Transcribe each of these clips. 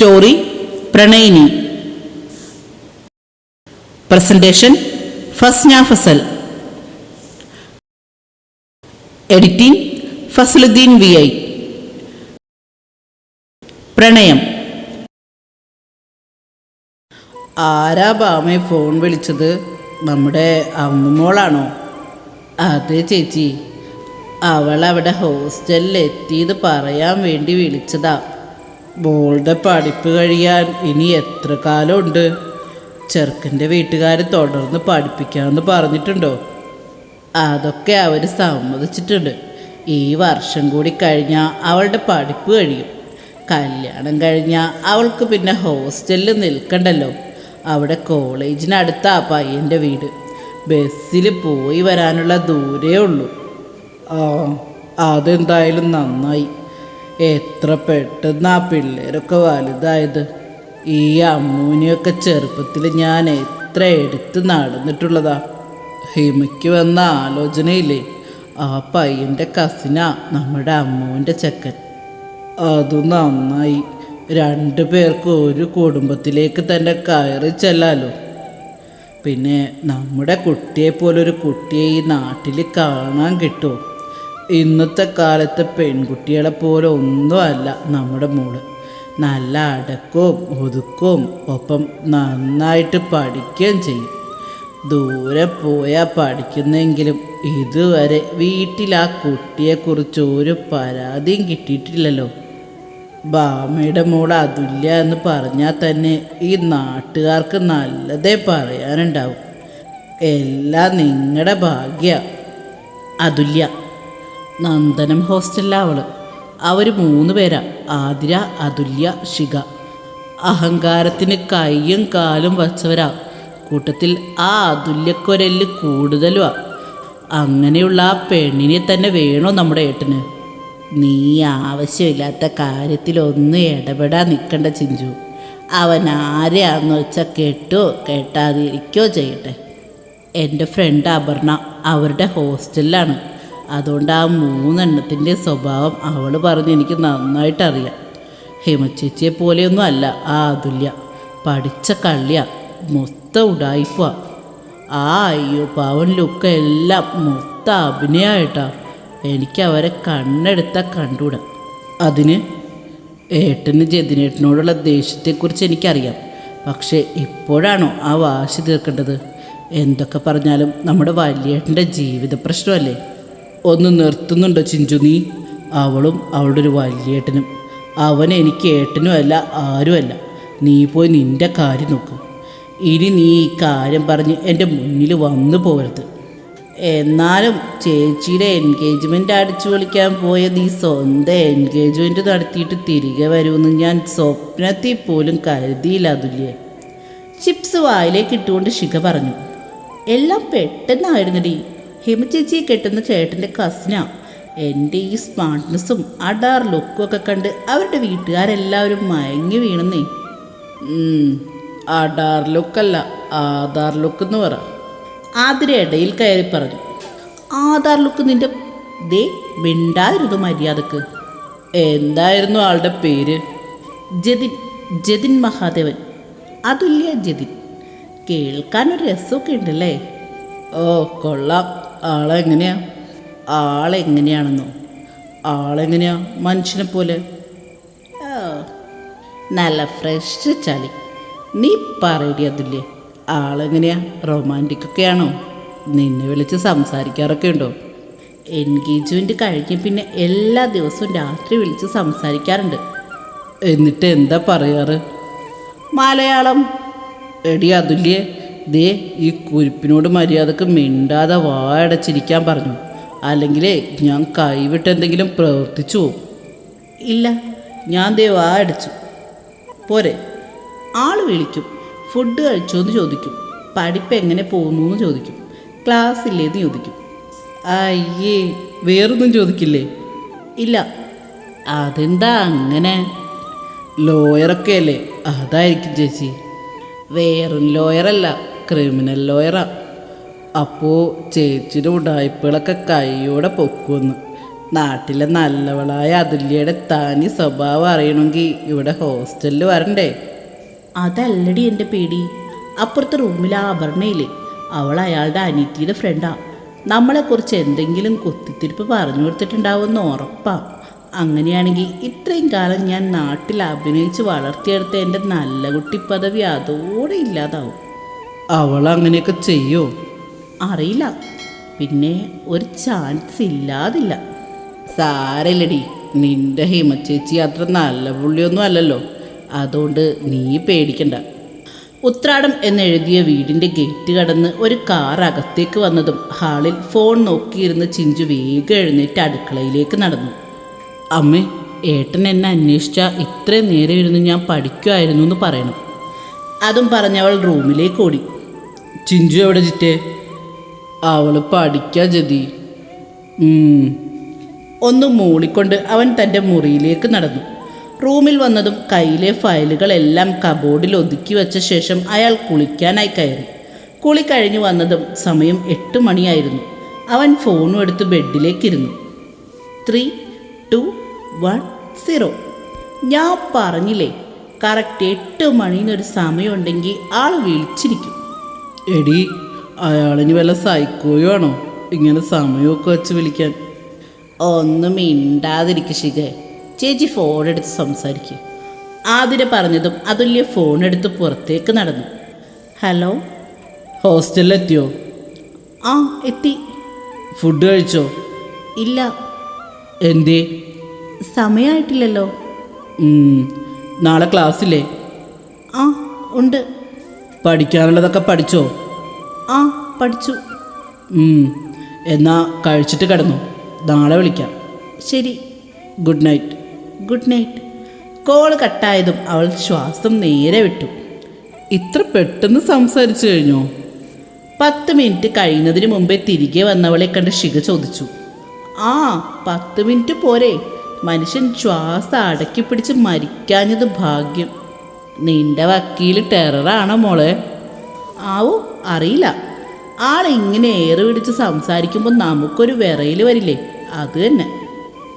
Story പ്രണയിനി. Presentation Fasna Fasal. Editing Fasaluddin V I. പ്രണയം. ആരാ ബാമയെ phone വിളിച്ചത്? നമ്മുടെ അമ്മുമോളാണോ? അതെ ചേച്ചി. അവൾ അവിടെ ഹോസ്റ്റലിൽ എത്തിയത് പറയാൻ വേണ്ടി വിളിച്ചതാ. മോളുടെ പഠിപ്പ് കഴിയാൻ ഇനി എത്ര കാലമുണ്ട്? ചെറുക്കന്റെ വീട്ടുകാർ തുടർന്ന് പഠിപ്പിക്കാമെന്ന് പറഞ്ഞിട്ടുണ്ടോ? അതൊക്കെ അവർ സമ്മതിച്ചിട്ടുണ്ട്. ഈ വർഷം കൂടി കഴിഞ്ഞാൽ അവളുടെ പഠിപ്പ് കഴിയും. കല്യാണം കഴിഞ്ഞാൽ അവൾക്ക് പിന്നെ ഹോസ്റ്റലിൽ നിൽക്കണ്ടല്ലോ. അവിടെ കോളേജിനടുത്താ പയ്യന്റെ വീട്. ബസ്സിൽ പോയി വരാനുള്ള ദൂരേ ഉള്ളൂ. ആ അതെന്തായാലും നന്നായി. എത്ര പെട്ടെന്ന് ആ പിള്ളേരൊക്കെ വലുതായത്. ഈ അമ്മൂനെയൊക്കെ ചെറുപ്പത്തിൽ ഞാൻ എത്ര എടുത്ത് നടന്നിട്ടുള്ളതാ. ഹിമയ്ക്ക് വന്ന ആലോചനയില്ലേ ആ പയ്യന്റെ കസിനാ നമ്മുടെ അമ്മുവിന്റെ ചെക്കൻ. അത് നന്നായി. രണ്ടു പേർക്ക് ഒരു കുടുംബത്തിലേക്ക് തന്നെ കയറി ചെല്ലാലോ. പിന്നെ നമ്മുടെ കുട്ടിയെ പോലൊരു കുട്ടിയെ ഈ നാട്ടിൽ കാണാൻ കിട്ടുമോ ഇന്നത്തെ കാലത്തെ പെൺകുട്ടികളെ പോലെ ഒന്നുമല്ല നമ്മുടെ മോൾ. നല്ല അടക്കവും ഒതുക്കവും ഒപ്പം നന്നായിട്ട് പഠിക്കുകയും ചെയ്യും. ദൂരെ പോയാൽ പഠിക്കുന്നെങ്കിലും ഇതുവരെ വീട്ടിൽ ആ കുട്ടിയെക്കുറിച്ച് ഒരു പരാതിയും കിട്ടിയിട്ടില്ലല്ലോ. ബാമയുടെ മോൾ അതുല്യ എന്ന് പറഞ്ഞാൽ തന്നെ ഈ നാട്ടുകാർക്ക് നല്ലതേ പറയാനുണ്ടാവും. എല്ലാം നിങ്ങളുടെ ഭാഗ്യ. അതുല്യ. നന്ദനം ഹോസ്റ്റലിലാണ് അവൾ. അവർ മൂന്ന് പേരാ. ആതിര അതുല്യ ശിഖ. അഹങ്കാരത്തിന് കൈയും കാലും വച്ചവരാ. കൂട്ടത്തിൽ ആ അതുല്യക്കൊരൽ കൂടുതലുമാ അങ്ങനെയുള്ള ആ പെണ്ണിനെ തന്നെ വേണോ നമ്മുടെ ഏട്ടന്? നീ ആവശ്യമില്ലാത്ത കാര്യത്തിലൊന്നും ഇടപെടാൻ നിൽക്കണ്ട ചിഞ്ചു. അവൻ ആരെയാണെന്ന് വെച്ചാൽ കേട്ടോ കേട്ടാതിരിക്കോ ചെയ്യട്ടെ. എന്റെ ഫ്രണ്ട് അപർണ അവരുടെ ഹോസ്റ്റലിലാണ് അതുകൊണ്ട് ആ മൂന്നെണ്ണത്തിന്റെ സ്വഭാവം അവൾ പറഞ്ഞ് എനിക്ക് നന്നായിട്ടറിയാം. ഹിമച്ചേച്ചിയെ പോലെയൊന്നും അല്ല ആ അതുല്യ. പഠിച്ച കള്ളിയ മൊത്തം ഉടായിപ്പ ആ അയ്യോ പാവൻ ലുക്ക എല്ലാം മൊത്തം അഭിനയമായിട്ടാ എനിക്ക് അവരെ കണ്ണെടുത്ത കണ്ടുകൂടാ അതിന് ഏട്ടന് ജതിനേട്ടനോടുള്ള ദേഷ്യത്തെക്കുറിച്ച് എനിക്കറിയാം. പക്ഷേ ഇപ്പോഴാണോ ആ വാശി തീർക്കേണ്ടത്? എന്തൊക്കെ പറഞ്ഞാലും നമ്മുടെ വലിയേട്ടന്റെ ജീവിത പ്രശ്നമല്ലേ ഒന്ന് നിർത്തുന്നുണ്ടോ ചിഞ്ചു നീ? അവളും അവളുടെ ഒരു വലിയേട്ടനും. അവൻ എനിക്ക് ഏട്ടനും അല്ല ആരുമല്ല നീ പോയി നിന്റെ കാര്യം നോക്ക്. ഇനി നീ ഈ കാര്യം പറഞ്ഞ് എന്റെ മുന്നിൽ വന്നു പോകരുത്. എന്നാലും ചേച്ചിയുടെ എൻഗേജ്മെന്റ് അടിച്ചു വിളിക്കാൻ പോയ നീ സ്വന്തം എൻഗേജ്മെന്റ് നടത്തിയിട്ട് തിരികെ വരുമെന്ന് ഞാൻ സ്വപ്നത്തിൽ പോലും കരുതിയില്ല അതുല്യേ. ചിപ്സ് വായിലേക്ക് ഇട്ടുകൊണ്ട് ശിഖ പറഞ്ഞു. എല്ലാം പെട്ടെന്നായിരുന്നടി. ഹിമ ചേച്ചിയെ കെട്ടുന്ന ചേട്ടന്റെ കസിനാ എന്റെ ഈ സ്മാർട്ട്നെസ്സും അഡാർ ലുക്കും ഒക്കെ കണ്ട് അവരുടെ വീട്ടുകാരെല്ലാവരും മയങ്ങി വീണെന്നേ. അഡാർ ലുക്കല്ല ആധാർ ലുക്ക് എന്ന് പറ. ആതിര ഇടയിൽ കയറി പറഞ്ഞു ആധാർ ലുക്ക് നിന്റെ ദേ മിണ്ടായിരുന്നു മര്യാദയ്ക്ക്. എന്തായിരുന്നു ആളുടെ പേര്? ജതിൻ ജതിൻ മഹാദേവൻ. അതുല്യ ജതിൻ. കേൾക്കാൻ ഒരു രസമൊക്കെ ഉണ്ടല്ലേ? ഓ കൊള്ളാം. ആളെങ്ങനെയാ? ആളെങ്ങനെയാണെന്നോ? ആളെങ്ങനെയാ മനുഷ്യനെ പോലെ നല്ല ഫ്രഷ് ചളി. നീ പറയടി അതില്ലേ ആളെങ്ങനെയാ? റൊമാന്റിക് ഒക്കെ ആണോ നിന്നെ വിളിച്ച് സംസാരിക്കാറൊക്കെ ഉണ്ടോ? എൻഗേജ്മെന്റ് കഴിഞ്ഞ് പിന്നെ എല്ലാ ദിവസവും രാത്രി വിളിച്ച് സംസാരിക്കാറുണ്ട്. എന്നിട്ട് എന്താ പറയാറ്? മലയാളം. എടി അതുല്യേ ദേ ഈ കുരിപ്പിനോട് മര്യാദയ്ക്ക് മിണ്ടാതെ വായടച്ചിരിക്കാൻ പറഞ്ഞു. അല്ലെങ്കിൽ ഞാൻ കൈവിട്ട് എന്തെങ്കിലും പ്രവർത്തിച്ചു പോകും ഇല്ല ഞാൻ ദേ വായടച്ചു. പോരെ. ആൾ വിളിക്കും. ഫുഡ് കഴിച്ചോ എന്ന് ചോദിക്കും. പഠിപ്പ് എങ്ങനെ പോകുന്നു എന്ന് ചോദിക്കും. ക്ലാസ് ഇല്ലേന്ന് ചോദിക്കും. അയ്യേ വേറൊന്നും ചോദിക്കില്ലേ? ഇല്ല. അതെന്താ അങ്ങനെ? ലോയറൊക്കെ അല്ലേ? അതായിരിക്കും ചേച്ചി. വേറും ലോയറല്ല. ക്രിമിനൽ ലോയറാ അപ്പോൾ ചേച്ചിയുടെ ഉടായ്പകളൊക്കെ കൈയോടെ പൊക്കുമെന്ന് നാട്ടിലെ നല്ലവളായ അതുല്യയുടെ താനി സ്വഭാവം അറിയണമെങ്കിൽ ഇവിടെ ഹോസ്റ്റലിൽ വരണ്ടേ? അതല്ലടി എന്റെ പേടി. അപ്പുറത്തെ റൂമിലെ ആഭരണയില്ലേ? അവൾ അയാളുടെ അനിയത്തിയുടെ ഫ്രണ്ടാ നമ്മളെക്കുറിച്ച് എന്തെങ്കിലും കുത്തിത്തിരിപ്പ് പറഞ്ഞു കൊടുത്തിട്ടുണ്ടാവുമെന്ന് ഉറപ്പാ. അങ്ങനെയാണെങ്കിൽ ഇത്രയും കാലം ഞാൻ നാട്ടിൽ അഭിനയിച്ച് വളർത്തിയെടുത്ത എന്റെ നല്ല കുട്ടി പദവി അതോടെ ഇല്ലാതാവും. അവൾ അങ്ങനെയൊക്കെ ചെയ്യോ? അറിയില്ല. പിന്നെ ഒരു ചാൻസ് ഇല്ലാതില്ല. സാരല്ലടി. നിന്റെ ഹിമച്ചേച്ചി അത്ര നല്ല പുള്ളിയൊന്നും അല്ലല്ലോ. അതുകൊണ്ട് നീ പേടിക്കണ്ട. ഉത്രാടം എന്നെഴുതിയ വീടിന്റെ ഗേറ്റ് കടന്ന് ഒരു കാർ അകത്തേക്ക് വന്നതും ഹാളിൽ ഫോൺ നോക്കിയിരുന്ന് ചിഞ്ചു വേഗം എഴുന്നേറ്റ് അടുക്കളയിലേക്ക് നടന്നു. അമ്മേ ഏട്ടൻ എന്നെ അന്വേഷിച്ചാൽ ഇത്രയും നേരം ഇരുന്ന് ഞാൻ പഠിക്കുമായിരുന്നു എന്ന് പറയണം. അതും പറഞ്ഞവൾ റൂമിലേക്ക് ഓടി. ചിഞ്ചു എവിടെ ചിറ്റേ? അവൾ പഠിക്കാ ജതി. ഒന്ന് മൂളിക്കൊണ്ട് അവൻ തന്റെ മുറിയിലേക്ക് നടന്നു. റൂമിൽ വന്നതും കയ്യിലെ ഫയലുകളെല്ലാം കബോർഡിൽ ഒതുക്കി വെച്ച ശേഷം അയാൾ കുളിക്കാനായി കയറി. കുളി കഴിഞ്ഞു വന്നതും സമയം എട്ട് മണിയായിരുന്നു. അവൻ ഫോണും എടുത്ത് ബെഡിലേക്കിരുന്നു. Three two one zero. ഞാൻ പറഞ്ഞില്ലേ കറക്റ്റ് എട്ട് മണിന്നൊരു സമയമുണ്ടെങ്കിൽ ആൾ വിളിച്ചിരിക്കും. എടി അയാളിനി വല്ല സൈക്കോയോ ആണോ? ഇങ്ങനെ സമയമൊക്കെ വെച്ച് വിളിക്കാൻ. ഒന്നും മിണ്ടാതിരിക്കും ശിഖേ. ചേച്ചി ഫോൺ എടുത്ത് സംസാരിക്കുക ആതിര പറഞ്ഞതും അതുല്യ ഫോൺ എടുത്ത് പുറത്തേക്ക് നടന്നു. ഹലോ? ഹോസ്റ്റലിലെത്തിയോ ആ എത്തി. ഫുഡ് കഴിച്ചോ? ഇല്ല. എന്തേ? സമയമായിട്ടില്ലല്ലോ നാളെ ക്ലാസ്സില്ലേ? ആ ഉണ്ട്. പഠിക്കാനുള്ളതൊക്കെ പഠിച്ചോ? ആ പഠിച്ചു. എന്നാ കഴിച്ചിട്ട് കിടന്നു. നാളെ വിളിക്കാം. ശരി. Good night good night call കട്ടായതും അവൾ ശ്വാസം നേരെ വിട്ടു. ഇത്ര പെട്ടെന്ന് സംസാരിച്ചു കഴിഞ്ഞോ? പത്ത് മിനിറ്റ് കഴിയുന്നതിന് മുമ്പേ തിരികെ വന്നവളെ കണ്ട് ശിഖ ചോദിച്ചു. ആ പത്ത് മിനിറ്റ് പോരെ. മനുഷ്യൻ ശ്വാസം അടക്കി പിടിച്ച് മരിക്കാഞ്ഞത് ഭാഗ്യം. നിന്റെ വക്കീൽ ടെററാണോ മോളെ? ആവോ അറിയില്ല. ആളിങ്ങനെ ഏറ് പിടിച്ച് സംസാരിക്കുമ്പോൾ നമുക്കൊരു വിറയിൽ വരില്ലേ? അത് തന്നെ.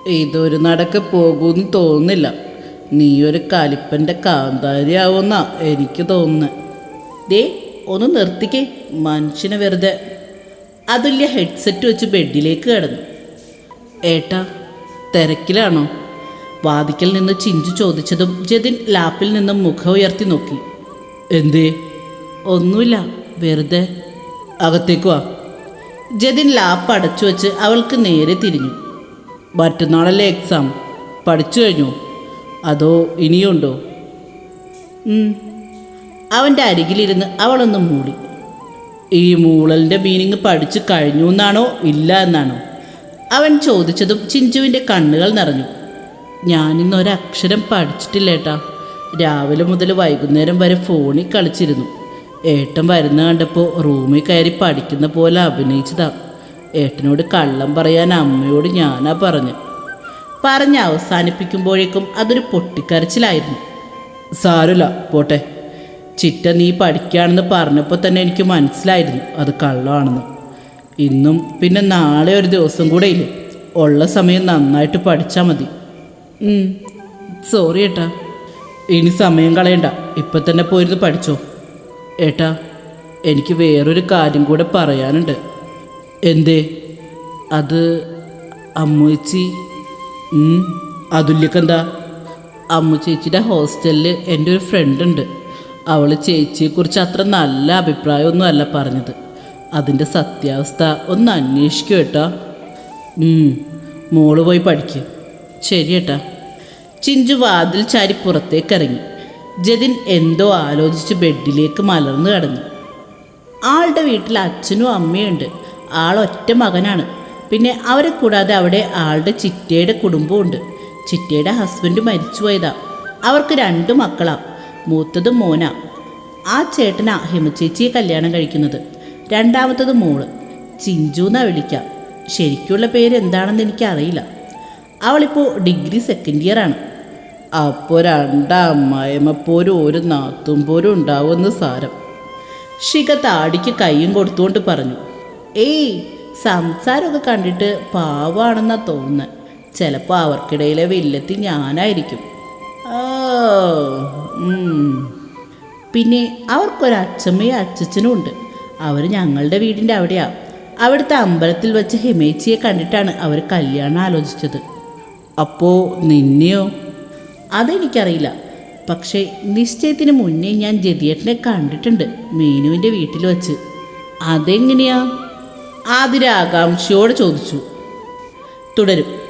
ഇതൊരു നടക്ക് പോകുമെന്ന് തോന്നുന്നില്ല. നീ ഒരു കലിപ്പന്റെ കാന്താരിയാവുമെന്നാ എനിക്ക് തോന്നുന്നത് ദേ ഒന്ന് നിർത്തിക്കേ മനുഷ്യനെ വെറുതെ. അതുല്യ ഹെഡ്സെറ്റ് വെച്ച് ബെഡിലേക്ക് കിടന്നു. ഏട്ടാ തിരക്കിലാണോ? വാതിക്കൽ നിന്ന് ചിഞ്ചു ചോദിച്ചതും ജതിൻ ലാപ്പിൽ നിന്നും മുഖം ഉയർത്തി നോക്കി. എന്തേ? ഒന്നുമില്ല വെറുതെ. അകത്തേക്ക് വാ. ജതിൻ ലാപ്പ് അടച്ചു വെച്ച് അവൾക്ക് നേരെ തിരിഞ്ഞു. മറ്റന്നാളല്ലേ എക്സാം പഠിച്ചു കഴിഞ്ഞു? അതോ ഇനിയുണ്ടോ. അവന്റെ അരികിലിരുന്ന് അവളൊന്ന് മൂളി ഈ മൂളലിന്റെ മീനിങ് പഠിച്ചു കഴിഞ്ഞു എന്നാണോ ഇല്ല എന്നാണോ? അവൻ ചോദിച്ചതും ചിഞ്ചുവിന്റെ കണ്ണുകൾ നിറഞ്ഞു. ഞാനിന്നൊരക്ഷരം പഠിച്ചിട്ടില്ല ഏട്ടാ രാവിലെ മുതൽ വൈകുന്നേരം വരെ ഫോണിൽ കളിച്ചിരുന്നു. ഏട്ടൻ വരുന്ന കണ്ടപ്പോൾ റൂമിൽ കയറി പഠിക്കുന്ന പോലെ അഭിനയിച്ചതാ. ഏട്ടനോട് കള്ളം പറയാൻ അമ്മയോട് ഞാനാ പറഞ്ഞു. പറഞ്ഞ് അവസാനിപ്പിക്കുമ്പോഴേക്കും അതൊരു പൊട്ടിക്കരച്ചിലായിരുന്നു. സാരമില്ല പോട്ടെ. ചിറ്റ നീ പഠിക്കുകയാണെന്ന് പറഞ്ഞപ്പോൾ തന്നെ എനിക്ക് മനസ്സിലായിരുന്നു അത് കള്ളമാണെന്ന് ഇന്നും പിന്നെ നാളെ ഒരു ദിവസം കൂടെ ഇല്ലേ? ഉള്ള സമയം നന്നായിട്ട് പഠിച്ചാൽ മതി. സോറി ഏട്ടാ. ഇനി സമയം കളയണ്ട. ഇപ്പൊ തന്നെ പോയിരുന്ന് പഠിച്ചോ. ഏട്ടാ എനിക്ക് വേറൊരു കാര്യം കൂടെ പറയാനുണ്ട്. എന്തേ? അത് അമ്മുച്ചി അതുല്യക്കെന്താ? അമ്മു ചേച്ചിയുടെ ഹോസ്റ്റലിൽ എന്റെ ഒരു ഫ്രണ്ട് ഉണ്ട്. അവൾ ചേച്ചിയെക്കുറിച്ച് അത്ര നല്ല അഭിപ്രായമൊന്നും അല്ല പറഞ്ഞത്. അതിന്റെ സത്യാവസ്ഥ ഒന്ന് അന്വേഷിക്കും ഏട്ടാ. മോൾ പോയി പഠിക്കും. ശരി ഏട്ടാ. ചിഞ്ചു വാതിൽ ചാരി പുറത്തേക്ക് ഇറങ്ങി ജതിൻ എന്തോ ആലോചിച്ച് ബെഡിലേക്ക് മലർന്നു കിടന്നു. ആളുടെ വീട്ടിൽ അച്ഛനും അമ്മയുണ്ട്. ആൾ ഒറ്റ മകനാണ്. പിന്നെ അവരെ കൂടാതെ അവിടെ ആളുടെ ചിറ്റയുടെ കുടുംബമുണ്ട് ചിറ്റയുടെ ഹസ്ബൻഡ് മരിച്ചുപോയതാ അവർക്ക് രണ്ട് മക്കളാ. മൂത്തത് മോന. ആ ചേട്ടനാ ഹിമചേച്ചിയെ കല്യാണം കഴിക്കുന്നത്. രണ്ടാമത്തത് മോൾ. ചിഞ്ചു എന്നാ വിളിക്കാം. ശരിക്കുള്ള പേര് എന്താണെന്ന് എനിക്കറിയില്ല. അവളിപ്പോൾ ഡിഗ്രി സെക്കൻഡ് ഇയർ ആണ്. അപ്പോൾ രണ്ടമ്മായമ്മ പോരും ഒരു നാത്തും പോരും ഉണ്ടാവുമെന്ന് സാരം. ശിഖ താടിക്ക് കൈയും കൊടുത്തുകൊണ്ട് പറഞ്ഞു ഏയ് സംസാരമൊക്കെ കണ്ടിട്ട് പാവാണെന്നാ തോന്നുന്നത് ചിലപ്പോൾ അവർക്കിടയിലെ വില്ലത്തി ഞാനായിരിക്കും. ഓ. പിന്നെ അവർക്കൊരു അച്ഛമ്മയും അച്ഛച്ചനും ഉണ്ട്. അവർ ഞങ്ങളുടെ വീടിന്റെ അവിടെയാ. അവിടുത്തെ അമ്പലത്തിൽ വെച്ച് ഹിമേച്ചിയെ കണ്ടിട്ടാണ് അവർ കല്യാണം ആലോചിച്ചത്. അപ്പോൾ നിന്നെയോ? അതെനിക്കറിയില്ല. പക്ഷേ നിശ്ചയത്തിന് മുന്നേ ഞാൻ ജതിയേട്ടനെ കണ്ടിട്ടുണ്ട് മീനുവിന്റെ വീട്ടിൽ വച്ച്. അതെങ്ങനെയാ? ആതിര ആകാംക്ഷയോട് ചോദിച്ചു. തുടരും.